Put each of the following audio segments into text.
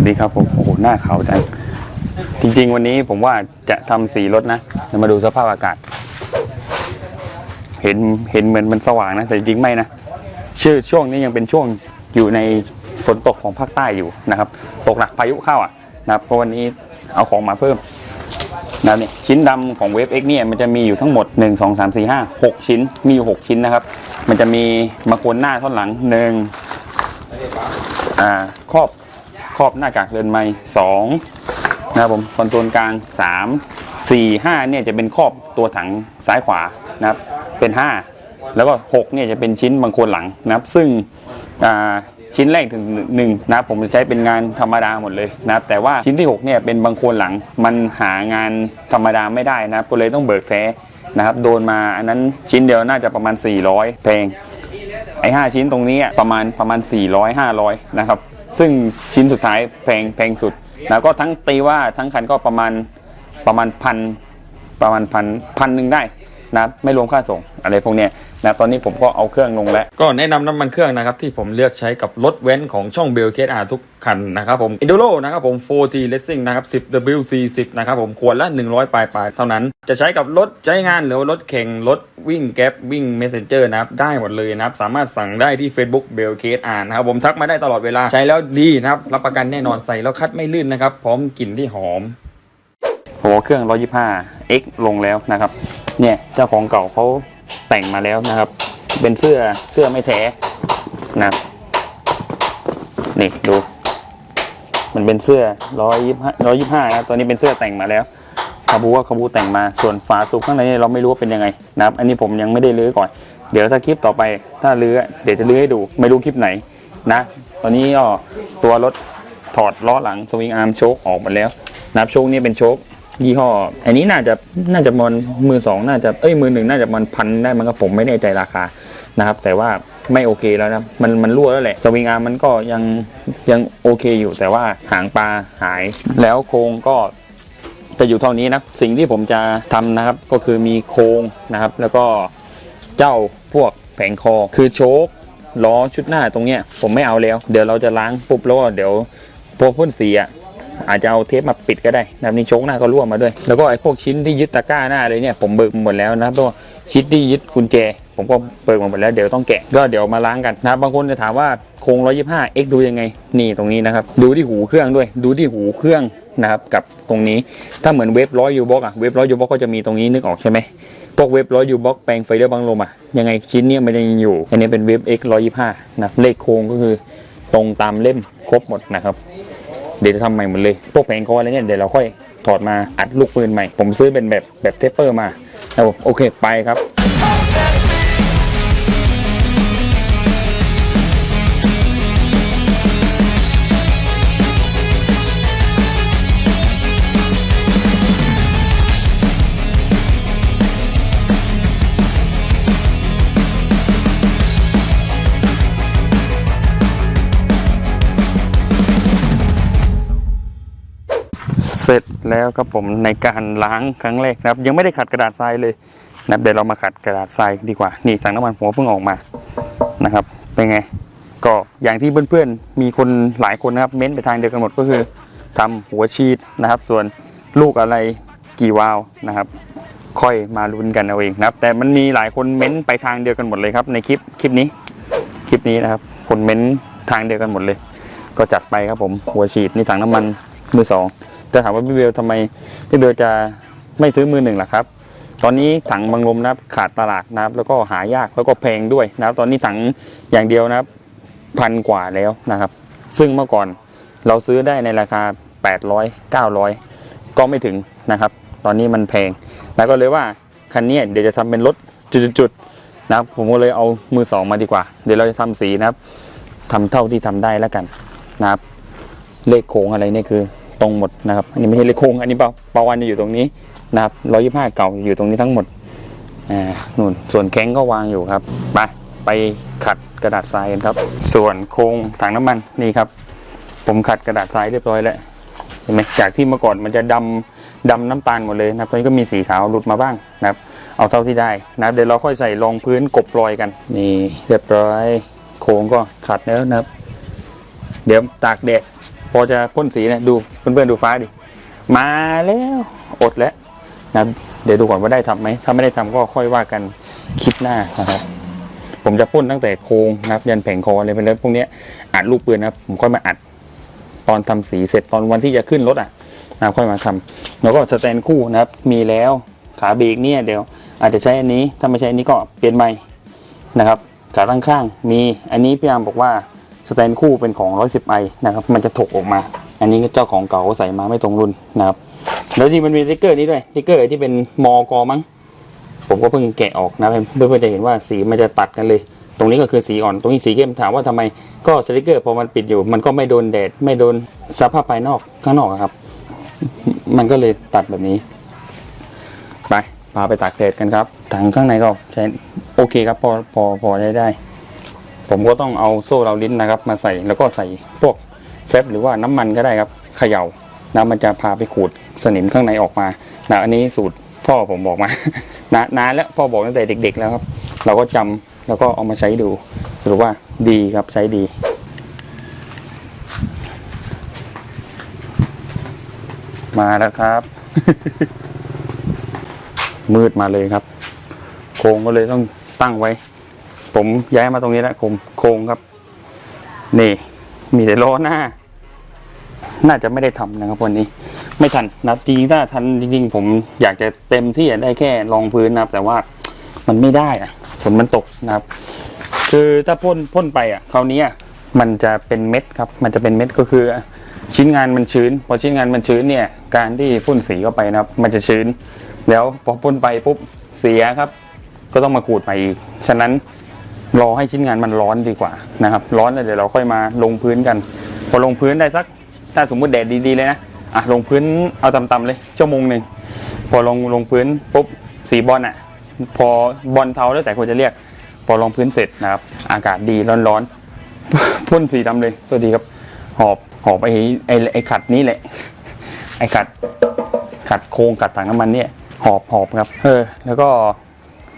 วัสดีครับผมโอ้โหหน้าขาวจังจริง ๆ วันนี้ผมว่าจะทำสีรถนะเดี๋ยวมาดูสภาพอากาศ เห็นเห็นเหมือนมันสว่างนะ แต่จริงไม่นะชื่อช่วงนี้ยังเป็นช่วงอยู่ในฝนตกของภาคใต้อยู่นะครับ ตกหนักพายุเข้าอะนะครับเพราะวันนี้เอาของมาเพิ่มนะนี่ชิ้นดำของเวฟเอ็กเนี่ยมันจะมีอยู่ทั้งหมด 1 2 3 4 5 6 ชิ้นมีอยู่ 6 ชิ้นนะครับ มันจะมีมาโคนหน้าท่อนหลังหนึ่งอ่าครอบ ครอบหน้ากากเรือนไม้สองนะครับผมคอนโซลกลาง 3 4 5เนี่ยจะเป็นครอบตัวถังซ้ายขวานะครับเป็น 5 แล้วก็6เนี่ยจะเป็นชิ้นบางโคนหลังนะครับ ซึ่งอ่าชิ้นแรกถึงหนึ่งนะครับผมจะใช้เป็นงานธรรมดาหมดเลยนะครับแต่ว่าชิ้นที่ 6เนี่ยเป็นบางโคนหลังมันหางานธรรมดาไม่ได้นะครับก็เลยต้องเบิกแท้นะครับโดนมาอันนั้นชิ้นเดียวน่าจะประมาณ 400แพงไอ้ห้าชิ้นตรงนี้ประมาณประมาณ 400 500นะครับ ซึ่งชิ้นสุดท้ายแพงแพงสุด แล้วก็ทั้งตีว่าทั้งคันก็ประมาณประมาณพันประมาณพันพันหนึ่งได้นะไม่รวมค่าส่งอะไรพวกเนี้ย นะตอนนี้ผมก็เอาเครื่องลงแล้ว ก็แนะนำน้ำมันเครื่องนะครับ ที่ผมเลือกใช้กับรถเว้นของช่องเบลเคสอาทุกคันนะครับผม e n d u r o นะครับผม 4T Racing นะครับ 10 WC10 นะครับผมขวดละ 100 ปลายปลายๆเท่านั้น จะใช้กับรถใช้งานหรือว่ารถแข่งรถวิ่งแก๊ปวิ่ง Messenger นะครับ ได้หมดเลยนะครับ สามารถสั่งได้ที่ Facebook b e l k a s e อ่านนะครับผมทักมาได้ตลอดเวลาใช้แล้วดีนะครับรับประกันแน่นอนใส่แล้วคัดไม่ลื่นนะครับพร้อมกลิ่นที่หอมโอ้เครื่อง 125 X ลงแล้วนะครับเนี่ยเจ้าของเก่าเขา แต่งมาแล้วนะครับ เป็นเสื้อเสื้อไม่แท้นะนี่ดู มันเป็นเสื้อ125 125นะตัวนี้เป็นเสื้อแต่งมาแล้วคาบูว่าคาบูแต่งมาส่วนฝาสูบข้างในเนี่ยเราไม่รู้ว่าเป็นยังไงนะครับ อันนี้ผมยังไม่ได้ลื้อก่อน เดี๋ยวถ้าคลิปต่อไปถ้าลื้อเดี๋ยวจะลื้อให้ดูไม่รู้คลิปไหนนะตอนนี้ก็ตัวรถถอดล้อหลังสวิงอาร์มโชคออกหมดแล้วนะครับโชคนี่เป็นโชค ยี่ห้อ อันนี้น่าจะน่าจะมันมือสองน่าจะเอ้ยมือหนึ่งน่าจะมันพันได้มันก็ผมไม่แน่ใจราคานะครับ แต่ว่าไม่โอเคแล้วนะมันมันรั่วแล้วแหละสวิงอาร์มมันก็ยังยังโอเคอยู่ แต่ว่าหางปลาหาย แล้วโครงก็จะอยู่เท่านี้นะสิ่งที่ผมจะทำนะครับก็คือมีโครงนะครับ แล้วก็เจ้าพวกแผงคอคือโชคล้อชุดหน้าตรงเนี้ยผมไม่เอาแล้ว เดี๋ยวเราจะล้างปุ๊บแล้วเดี๋ยวพวกพ่นสีอะ อาจจะเอาเทปมาปิดก็ได้นะครับนี่โชคหน้าก็รั่วมาด้วย แล้วก็ไอ้พวกชิ้นที่ยึดตะกร้าหน้าเลยเนี่ยผมเบิกหมดแล้วนะครับตัวชิ้นที่ยึดกุญแจ ผมก็เบิกมาหมดแล้วเดี๋ยวต้องแกะก็เดี๋ยวมาล้างกันนะบางคนจะถามว่าโครง 125 x ดูยังไงนี่ตรงนี้นะครับดูที่หูเครื่องด้วย ดูที่หูเครื่องนะครับกับตรงนี้ถ้าเหมือนเว็บร้อยยูบ็อกอะเว็บร้อยยูบ็อกก็จะมีตรงนี้นึกออกใช่ไหมพวกเว็บร้อยยูบ็อกแปลงไฟเดอร์บังลมอะยังไงชิ้นเนี้ยมันยังอยู่ อันนี้เป็นเว็บ x ร้อยยี่ห้านะเลขโครงก็คือตรงตามเล่มครบหมดนะครับ เดี๋ยวจะทำใหม่หมดเลย พวกแผงคออะไรเนี่ยเดี๋ยวเราค่อยถอดมาอัดลูกปืนใหม่ ผมซื้อเป็นแบบแบบเทปเปอร์มาแล้วผมโอเคไปครับ เสร็จแล้วครับผมในการล้างครั้งแรกนะครับ ยังไม่ได้ขัดกระดาษทรายเลยนะเดี๋ยวเรามาขัดกระดาษทรายดีกว่า นี่ถังน้ำมันผมเพิ่งออกมานะครับ เป็นไง ก็อย่างที่เพื่อนๆ มีคนหลายคนนะครับ เม้นไปทางเดียวกันหมดก็คือทำหัวชีดนะครับ ส่วนลูกอะไรกี่วาวนะครับ ค่อยมาลุ้นกันเอาเองนะครับ แต่มันมีหลายคนเม้นไปทางเดียวกันหมดเลยครับ ในคลิปคลิปนี้คลิปนี้นะครับ คนเม้นทางเดียวกันหมดเลย ก็จัดไปครับผมหัวฉีดนี่ถังน้ำมันมือสอง จะถามว่าพี่เบลทำไมพี่เบลจะไม่ซื้อมือหนึ่งล่ะครับ ตอนนี้ถังบางลมนะครับขาดตลาดนะครับ แล้วก็หายากแล้วก็แพงด้วยนะครับ ตอนนี้ถังอย่างเดียวนะครับพันกว่าแล้วนะครับ ซึ่งเมื่อก่อนเราซื้อได้ในราคา 800 900 ก็ไม่ถึงนะครับ ตอนนี้มันแพง แล้วก็เลยว่าคันนี้เดี๋ยวจะทำเป็นรถจุดๆนะครับ ผมก็เลยเอามือสองมาดีกว่า เดี๋ยวเราจะทำสีนะครับทำเท่าที่ทำได้แล้วกันนะครับ เลขโค้งอะไรนี่คือ ตรงหมดนะครับ อันนี้ไม่ใช่เลขโค้งอันนี้เปาปาวันจะอยู่ตรงนี้นะครับร้อยยี่ห้าเก่าอยู่ตรงนี้ทั้งหมดอ่านู่นส่วนแข้งก็วางอยู่ครับไปไปขัดกระดาษทรายกันครับ ส่วนโค้งถังน้ำมันนี่ครับ ผมขัดกระดาษทรายเรียบร้อยแล้วเห็นไหมจากที่เมื่อก่อนมันจะดำดำน้ำตาลหมดเลยนะครับตอนนี้ก็มีสีขาวหลุดมาบ้างนะครับ เอาเท่าที่ได้นะครับเดี๋ยวเราค่อยใส่รองพื้นกบรอยกัน นี่เรียบร้อย โค้งก็ขัดแล้วนะครับ เดี๋ยวตากแดด พอจะพ่นสีเนี่ยดูเพื่อนๆดูฟ้าดิ มาแล้วอดแล้วนะเดี๋ยวดูก่อนว่าได้ทำไหมถ้าไม่ได้ทำก็ค่อยว่ากันคลิปหน้านะครับ ผมจะพ่นตั้งแต่โครงนะครับ ยันแผงคออะไรไปแล้วพวกเนี้ยอัดลูกปืนนะครับ ผมค่อยมาอัดตอนทำสีเสร็จตอนวันที่จะขึ้นรถอะนะค่อยมาทำแล้วก็สแตนคู่นะครับ มีแล้วขาเบรกเนี่ยเดี๋ยว อาจจะใช้อันนี้ถ้าไม่ใช้อันนี้ก็เปลี่ยนใหม่นะครับขาตั้งข้างมีอันนี้พี่ยามบอกว่า สแตนคู่เป็นของ 110ไอนะครับ มันจะถกออกมา อันนี้เจ้าของเก่าใส่มาไม่ตรงรุ่นนะครับ แล้วที่มันมีสติ๊กเกอร์นี้ด้วยสติ๊กเกอร์ที่เป็นมอกอมั้ง ผมก็เพิ่งแกะออกนะเพื่อนๆจะเห็นว่าสีมันจะตัดกันเลย ตรงนี้ก็คือสีอ่อน ตรงนี้สีเข้มถามว่าทำไม ก็สติกเกอร์พอมันปิดอยู่ มันก็ไม่โดนแดด ไม่โดนสภาพภายนอกข้างนอกอะครับ มันก็เลยตัดแบบนี้ ไปพาไปตากแดดกันครับถังข้างในก็ใช้โอเคครับพอพอพอได้ได้ ผมก็ต้องเอาโซ่เราลิ้นนะครับ มาใส่แล้วก็ใส่พวกเฟบหรือว่าน้ำมันก็ได้ครับเขย่านะมันจะพาไปขูดสนิมข้างในออกมานะอันนี้สูตรพ่อผมบอกมา นานานแล้วพ่อบอกตั้งแต่เด็ก ๆ แล้วครับ เราก็จำแล้วก็เอามาใช้ดูสรุปว่าดีครับใช้ดีมาแล้วครับ มืดมาเลยครับ โครงก็เลยต้องตั้งไว้ ผมย้ายมาตรงนี้แล้วผมโครงครับ นี่ มีแต่ล้อหน้า น่าจะไม่ได้ทำนะครับวันนี้ ไม่ทันนับจริงถ้าทันจริงๆ ผมอยากจะเต็มที่ได้แค่รองพื้นนะครับ แต่ว่ามันไม่ได้อะฝนมันตกนะครับ คือถ้าพ่นพ่นไปอะคราวนี้อะมันจะเป็นเม็ดครับ มันจะเป็นเม็ดก็คือ ชิ้นงานมันชื้น พอชิ้นงานมันชื้นเนี่ย การที่พ่นสีเข้าไปนะครับ มันจะชื้น แล้วพอพ่นไปปุ๊บเสียครับ ก็ต้องมาขูดใหม่อีก ฉะนั้น รอให้ชิ้นงานมันร้อนดีกว่านะครับ ร้อนแล้วเดี๋ยวเราค่อยมาลงพื้นกัน พอลงพื้นได้สักถ้าสมมุติแดดดีๆเลยนะอะลงพื้นเอาต่ำๆเลยชั่วโมงหนึ่งพอลงลงพื้นปุ๊บสีบอลอะ พอบอลเทาแล้วแต่คนจะเรียก พอลงพื้นเสร็จนะครับ อากาศดีร้อนๆพ่นสีดำเลยตัวดีครับ หอบหอบไอ้ไอ้ไอ้ขัดนี้แหละ ไอ้ขัดขัดโครงขัดถังน้ำมันเนี่ย หอบหอบครับ เออ แล้วก็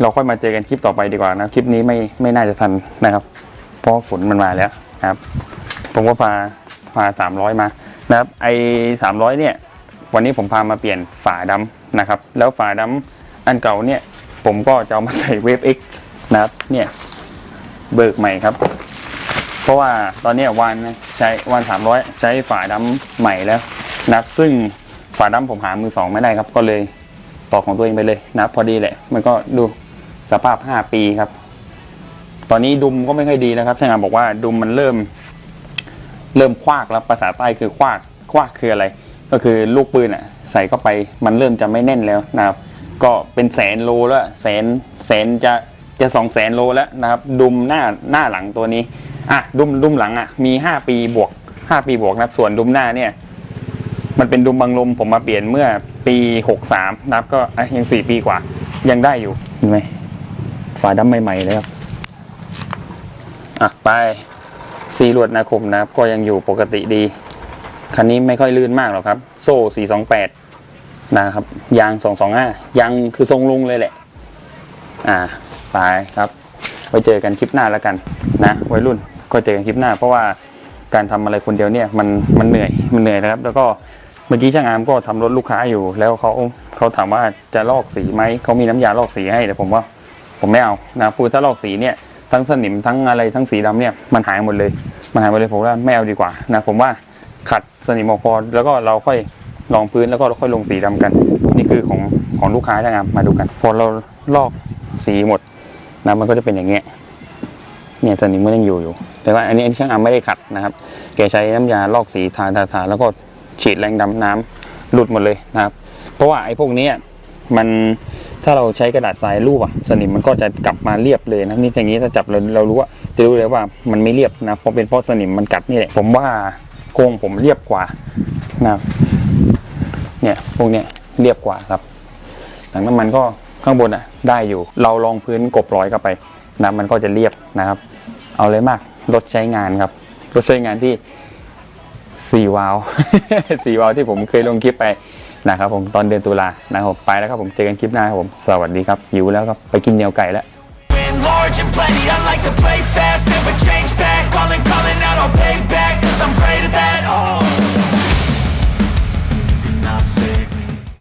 เราค่อยมาเจอกันคลิปต่อไปดีกว่านะคลิปนี้ไม่ไม่น่าจะทันนะครับ เพราะฝนมันมาแล้วนะครับ ผมก็พาพาสามร้อยมานะครับ ไอ้สามร้อยเนี่ย วันนี้ผมพามาเปลี่ยนฝาดำนะครับ แล้วฝาดำอันเก่าเนี่ย ผมก็จะเอามาใส่เวฟ X นะครับ เนี่ยเบิกใหม่ครับ เพราะว่าตอนนี้วานใช้วานสามร้อยใช้ฝาดำใหม่แล้วนะครับซึ่งฝาดำผมหามือสองไม่ได้ครับ ก็เลยต่อของตัวเองไปเลยนับพอดีแหละ มันก็ดู สภาพห้าปีครับ ตอนนี้ดุมก็ไม่ค่อยดีนะครับช่างงานบอกว่าดุมมันเริ่ม เริ่มคว้ากแล้วภาษาใต้คือคว้ากคว้ากคืออะไร ก็คือลูกปืนอะ ใส่เข้าไปมันเริ่มจะไม่แน่นแล้วนะครับ ก็เป็นแสนโลแล้วแสนแสนจะจะสองแสนโลแล้วนะครับ ดุมหน้าหน้าหลังตัวนี้อะดุมดุมหลังอะมีห้าปีบวกห้าปีบวกนะส่วนดุมหน้าเนี่ย มันเป็นดุมบังลมผมมาเปลี่ยนเมื่อปีหกสามนะครับก็ยังสี่ปีกว่า ยังได้อยู่เห็นไหม ฝาดำใหม่ๆเลยครับ อะ ไปซีรวดนาคมนะครับ ก็ยังอยู่ปกติดี คันนี้ไม่ค่อยลื่นมากหรอกครับ โซ่ 428 นะครับ ยาง 225 ยางคือทรงลุงเลยแหละ อ่า ไปครับ ไว้เจอกันคลิปหน้าแล้วกันนะวัยรุ่น ก็เจอกันคลิปหน้า เพราะว่าการทำอะไรคนเดียวเนี่ยมันมันเหนื่อยมันเหนื่อยนะครับ แล้วก็เมื่อกี้ช่างอามก็ทำรถลูกค้าอยู่ แล้วเขาเขาถามว่าจะลอกสีไหมเขามีน้ำยาลอกสีให้แต่ผมว่า ผมไม่เอานะพูดถ้าลอกสีเนี่ยทั้งสนิมทั้งอะไรทั้งสีดำเนี่ยมันหายหมดเลย มันหายหมดเลยผมว่าไม่เอาดีกว่านะผมว่าขัดสนิมออกพอแล้วก็เราค่อยลองพื้นแล้วก็เราค่อยลงสีดำกัน นี่คือของของลูกค้านะครับมาดูกัน พอเราลอกสีหมดนะมันก็จะเป็นอย่างเงี้ยเนี่ยสนิมมันยังอยู่อยู่ แต่ว่าอันนี้ช่างอามไม่ได้ขัดนะครับ แกใช้น้ำยาลอกสีทาทาทาแล้วก็ฉีดแรงดำน้ำหลุดหมดเลยนะครับ เพราะว่าไอ้พวกนี้มัน ถ้าเราใช้กระดาษทรายรูปอะสนิมมันก็จะกลับมาเรียบเลยนะนี่อย่างนี้ถ้าจับเราเรารู้ว่าจะรู้เลยว่ามันไม่เรียบนะเพราะเป็นเพราะสนิมมันกัดนี่แหละผมว่าโครงผมเรียบกว่านะเนี่ยพวกเนี้ยเรียบกว่าครับถังน้ำมันก็ข้างบนอะได้อยู่เราลองพื้นกบร้อยเข้าไปนะมันก็จะเรียบนะครับ เอาเลยมากรถใช้งานครับรถใช้งานที่สี่วาล์วสี่วาล์วที่ผมเคยลงคลิปไป นะครับผมตอนเดือนตุลานะครับผมไปแล้วครับผมเจอกันคลิปหน้าครับผมสวัสดีครับหิวแล้วครับไปกินเหนียวไก่แล้ว